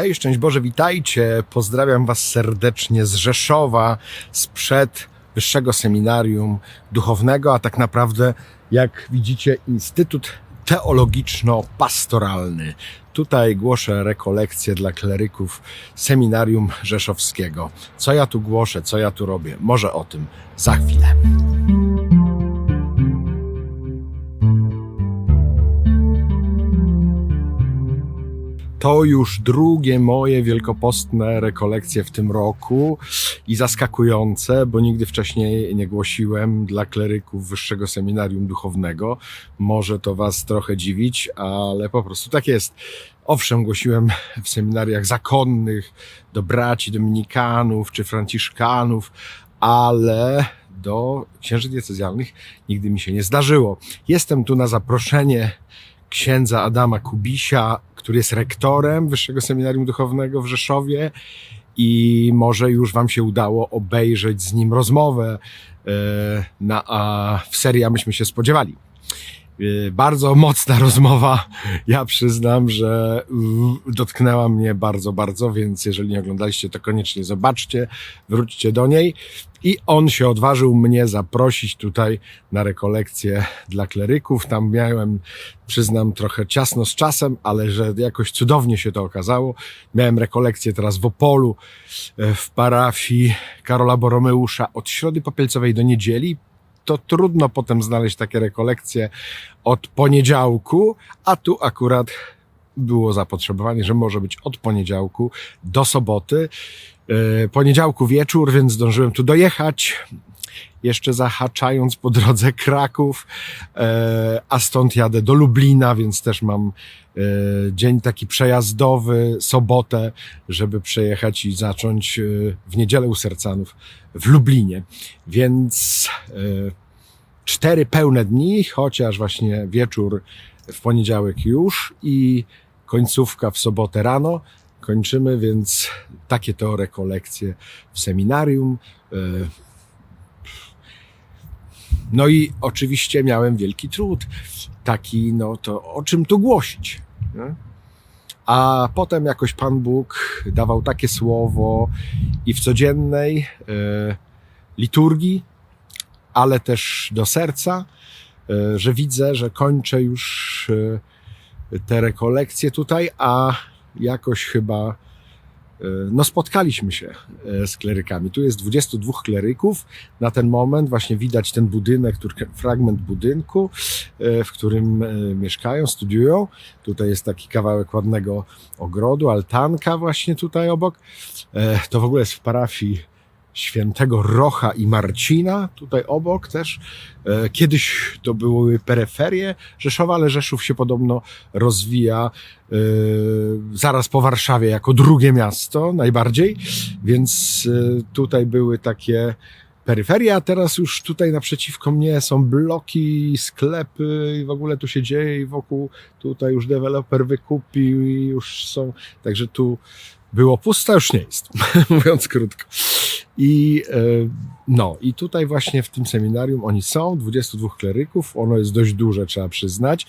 Hej, szczęść Boże, witajcie. Pozdrawiam Was serdecznie z Rzeszowa, sprzed Wyższego Seminarium Duchownego, a tak naprawdę, jak widzicie, Instytut Teologiczno-Pastoralny. Tutaj głoszę rekolekcje dla kleryków Seminarium Rzeszowskiego. Co ja tu głoszę, co ja tu robię? Może o tym za chwilę. To już drugie moje wielkopostne rekolekcje w tym roku i zaskakujące, bo nigdy wcześniej nie głosiłem dla kleryków Wyższego Seminarium Duchownego. Może to Was trochę dziwić, ale po prostu tak jest. Owszem, głosiłem w seminariach zakonnych do braci dominikanów czy franciszkanów, ale do księży diecezjalnych nigdy mi się nie zdarzyło. Jestem tu na zaproszenie księdza Adama Kubisia, który jest rektorem Wyższego Seminarium Duchownego w Rzeszowie i może już Wam się udało obejrzeć z nim rozmowę e, na, a w serii, myśmy się spodziewali. E, Bardzo mocna rozmowa. Ja przyznam, że dotknęła mnie bardzo, bardzo, więc jeżeli nie oglądaliście, to koniecznie zobaczcie, wróćcie do niej. I on się odważył mnie zaprosić tutaj na rekolekcję dla kleryków. Tam miałem, przyznam, trochę ciasno z czasem, ale że jakoś cudownie się to okazało. Miałem rekolekcję teraz w Opolu, e, w parafii Karola Boromeusza od środy popielcowej do niedzieli. To trudno potem znaleźć takie rekolekcje od poniedziałku, a tu akurat było zapotrzebowanie, że może być od poniedziałku do soboty. E, Poniedziałku wieczór, więc zdążyłem tu dojechać. Jeszcze zahaczając po drodze Kraków, e, a stąd jadę do Lublina, więc też mam e, dzień taki przejazdowy, sobotę, żeby przejechać i zacząć e, w niedzielę u Sercanów w Lublinie. Więc cztery pełne dni, chociaż właśnie wieczór w poniedziałek już i końcówka w sobotę rano. Kończymy, więc takie to rekolekcje w seminarium. No i oczywiście miałem wielki trud. Taki, no to o czym tu głosić? nie? A potem jakoś Pan Bóg dawał takie słowo i w codziennej e, liturgii, ale też do serca, e, że widzę, że kończę już e, te rekolekcje tutaj, a jakoś chyba no spotkaliśmy się e, z klerykami. Tu jest 22 kleryków. Na ten moment właśnie widać ten budynek, fragment budynku, e, w którym e, mieszkają, studiują. Tutaj jest taki kawałek ładnego ogrodu, altanka właśnie tutaj obok. E, To w ogóle jest w parafii świętego Rocha i Marcina, tutaj obok też. E, Kiedyś to były peryferie Rzeszowa, ale Rzeszów się podobno rozwija e, zaraz po Warszawie jako drugie miasto najbardziej, więc e, tutaj były takie peryferie, a teraz już tutaj naprzeciwko mnie są bloki, sklepy i w ogóle tu się dzieje i wokół tutaj już deweloper wykupił i już są, także tu było pusto, już nie jest, mówiąc krótko. I e, no, i tutaj właśnie w tym seminarium oni są, 22 kleryków, ono jest dość duże, trzeba przyznać,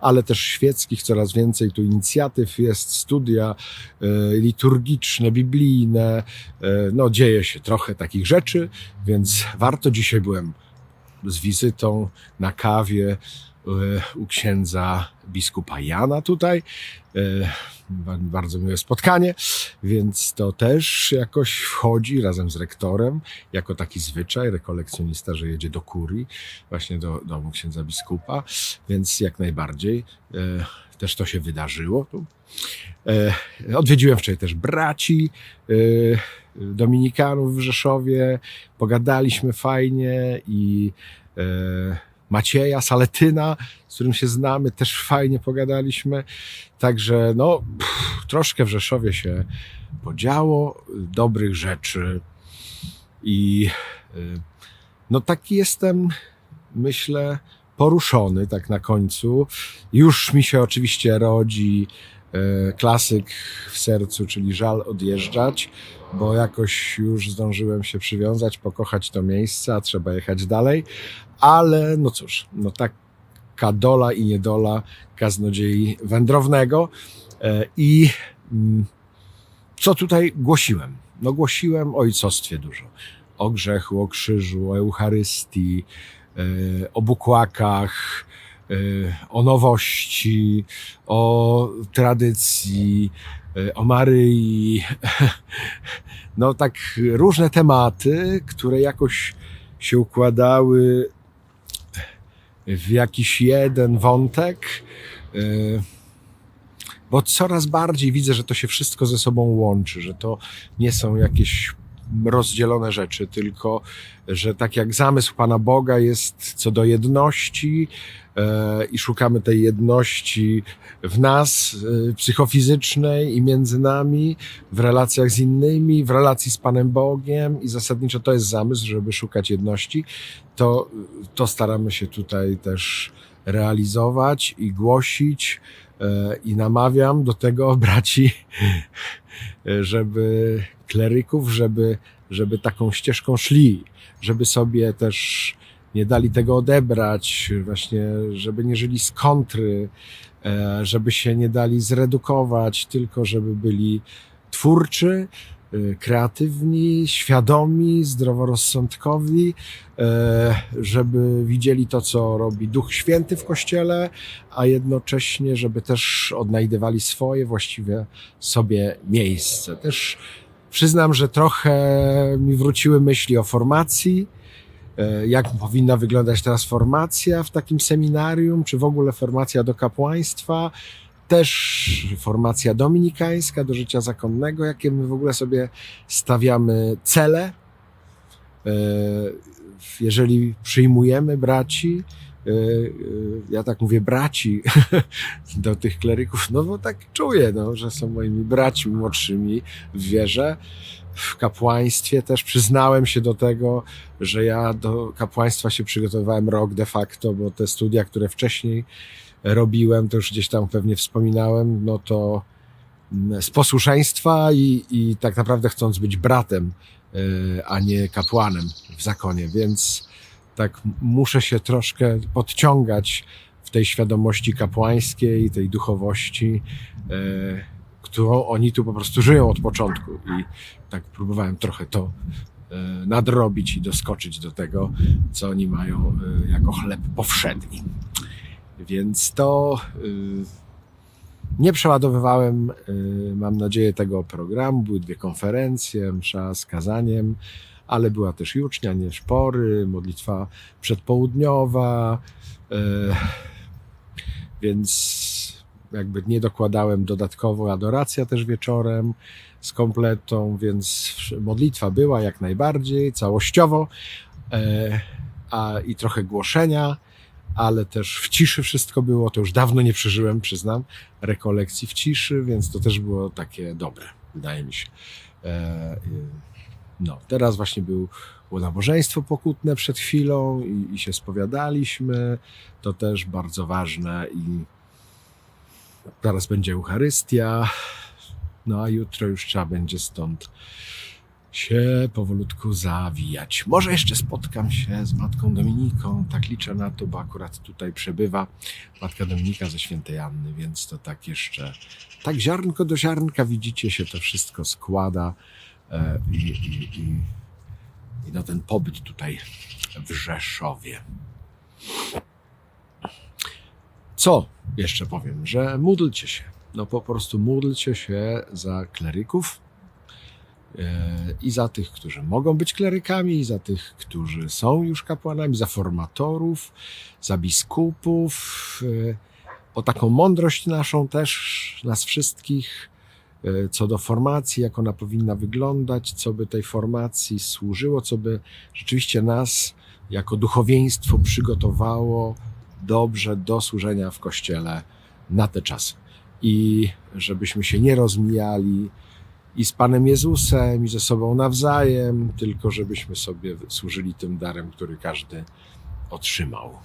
ale też świeckich coraz więcej, tu inicjatyw jest, studia e, liturgiczne, biblijne, e, no dzieje się trochę takich rzeczy, więc warto, dzisiaj byłem z wizytą na kawie u księdza biskupa Jana tutaj. E, ba- Bardzo miłe spotkanie, więc to też jakoś wchodzi razem z rektorem, jako taki zwyczaj. Rekolekcjonista, że jedzie do kurii, właśnie do domu księdza biskupa, więc jak najbardziej e, też to się wydarzyło. E, Odwiedziłem wczoraj też braci e, Dominikanów w Rzeszowie, pogadaliśmy fajnie i e, Macieja Saletyna, z którym się znamy, też fajnie pogadaliśmy. Także no, pff, troszkę w Rzeszowie się podziało, dobrych rzeczy i y, no taki jestem, myślę, poruszony tak na końcu. Już mi się oczywiście rodzi klasyk w sercu, czyli żal odjeżdżać, bo jakoś już zdążyłem się przywiązać, pokochać to miejsce, a trzeba jechać dalej. Ale no cóż, no taka dola i niedola kaznodziei wędrownego. E, I mm, co tutaj głosiłem? No głosiłem o ojcostwie dużo. O grzechu, o krzyżu, o Eucharystii, e, o bukłakach, e, o nowości, o tradycji, e, o Maryi. No tak różne tematy, które jakoś się układały w jakiś jeden wątek. e, Bo coraz bardziej widzę, że to się wszystko ze sobą łączy, że to nie są jakieś rozdzielone rzeczy, tylko że tak jak zamysł Pana Boga jest co do jedności i szukamy tej jedności w nas, e, psychofizycznej i między nami, w relacjach z innymi, w relacji z Panem Bogiem. I zasadniczo to jest zamysł, żeby szukać jedności, to, to staramy się tutaj też realizować i głosić e, i namawiam do tego braci, e, żeby kleryków, żeby, żeby taką ścieżką szli, żeby sobie też nie dali tego odebrać, właśnie, żeby nie żyli z kontry, e, żeby się nie dali zredukować, tylko żeby byli twórczy, e, kreatywni, świadomi, zdroworozsądkowi, e, żeby widzieli to, co robi Duch Święty w Kościele, a jednocześnie, żeby też odnajdywali swoje właściwie sobie miejsce. Też przyznam, że trochę mi wróciły myśli o formacji, jak powinna wyglądać teraz formacja w takim seminarium, czy w ogóle formacja do kapłaństwa, też formacja dominikańska do życia zakonnego, jakie my w ogóle sobie stawiamy cele, E, jeżeli przyjmujemy braci, e, e, ja tak mówię braci do tych kleryków, no bo tak czuję, no, że są moimi braćmi młodszymi w wierze. W kapłaństwie też przyznałem się do tego, że ja do kapłaństwa się przygotowywałem rok de facto, bo te studia, które wcześniej robiłem, to już gdzieś tam pewnie wspominałem, no to z posłuszeństwa i, i tak naprawdę chcąc być bratem, e, a nie kapłanem w zakonie, więc tak muszę się troszkę podciągać w tej świadomości kapłańskiej, tej duchowości, e, którą oni tu po prostu żyją od początku i tak próbowałem trochę to e, nadrobić i doskoczyć do tego, co oni mają e, jako chleb powszedni. Więc to y, nie przeładowywałem, y, mam nadzieję, tego programu. Były dwie konferencje, msza z kazaniem, ale była też jucznia, szpory, modlitwa przedpołudniowa, y, więc jakby nie dokładałem dodatkowo adoracja też wieczorem z kompletą, więc modlitwa była jak najbardziej, całościowo, e, a i trochę głoszenia ale też w ciszy wszystko było. To już dawno nie przeżyłem, przyznam, rekolekcji w ciszy, więc to też było takie dobre, wydaje mi się. E, No, teraz właśnie był, było nabożeństwo pokutne przed chwilą i, i się spowiadaliśmy. To też bardzo ważne i zaraz będzie Eucharystia. No a jutro już trzeba będzie stąd się powolutku zawijać. Może jeszcze spotkam się z matką Dominiką, tak liczę na to, bo akurat tutaj przebywa matka Dominika ze świętej Anny, więc to tak jeszcze, tak ziarnko do ziarnka widzicie się to wszystko składa i, i, i, i no ten pobyt tutaj w Rzeszowie. Co jeszcze powiem, że módlcie się, no po prostu módlcie się za kleryków, E, i za tych, którzy mogą być klerykami, i za tych, którzy są już kapłanami, za formatorów, za biskupów, e, o taką mądrość naszą też, nas wszystkich, e, co do formacji, jak ona powinna wyglądać, co by tej formacji służyło, co by rzeczywiście nas jako duchowieństwo przygotowało dobrze do służenia w kościele na te czasy. I żebyśmy się nie rozmijali, i z Panem Jezusem, i ze sobą nawzajem, tylko żebyśmy sobie służyli tym darem, który każdy otrzymał.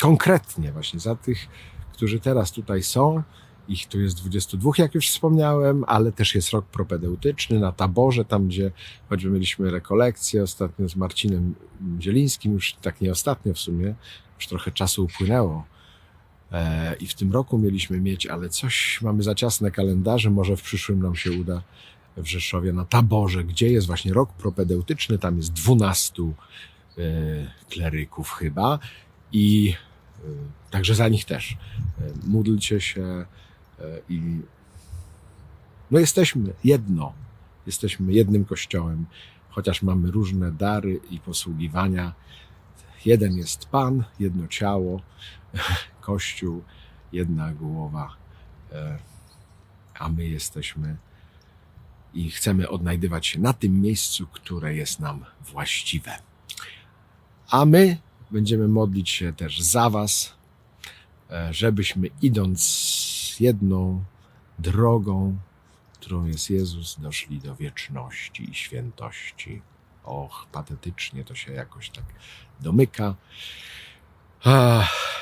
Konkretnie, właśnie za tych, którzy teraz tutaj są, ich tu jest 22, jak już wspomniałem, ale też jest rok propedeutyczny na taborze, tam gdzie choćby mieliśmy rekolekcję ostatnio z Marcinem Zielińskim, już tak nie ostatnio w sumie, już trochę czasu upłynęło E, I w tym roku mieliśmy mieć, ale coś mamy za ciasne kalendarze. Może w przyszłym nam się uda w Rzeszowie na taborze, gdzie jest właśnie rok propedeutyczny. Tam jest 12 e, kleryków chyba. I e, także za nich też. Módlcie się i no jesteśmy jedno. Jesteśmy jednym kościołem, chociaż mamy różne dary i posługiwania. Jeden jest Pan, jedno ciało, Kościół, jedna głowa, e, a my jesteśmy i chcemy odnajdywać się na tym miejscu, które jest nam właściwe. A my będziemy modlić się też za Was, e, żebyśmy idąc jedną drogą, którą jest Jezus, doszli do wieczności i świętości. Och, patetycznie to się jakoś tak domyka. Ach,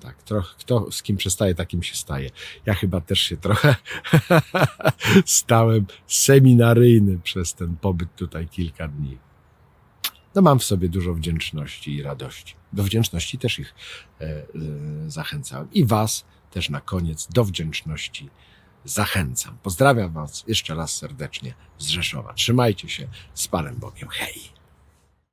tak, trochę, kto z kim przestaje, takim się staje. Ja chyba też się trochę stałem seminaryjny przez ten pobyt tutaj kilka dni. No mam w sobie dużo wdzięczności i radości. Do wdzięczności też ich e, e, zachęcałem. I was też na koniec do wdzięczności zachęcam. Pozdrawiam was jeszcze raz serdecznie z Rzeszowa. Trzymajcie się z Panem Bogiem. Hej!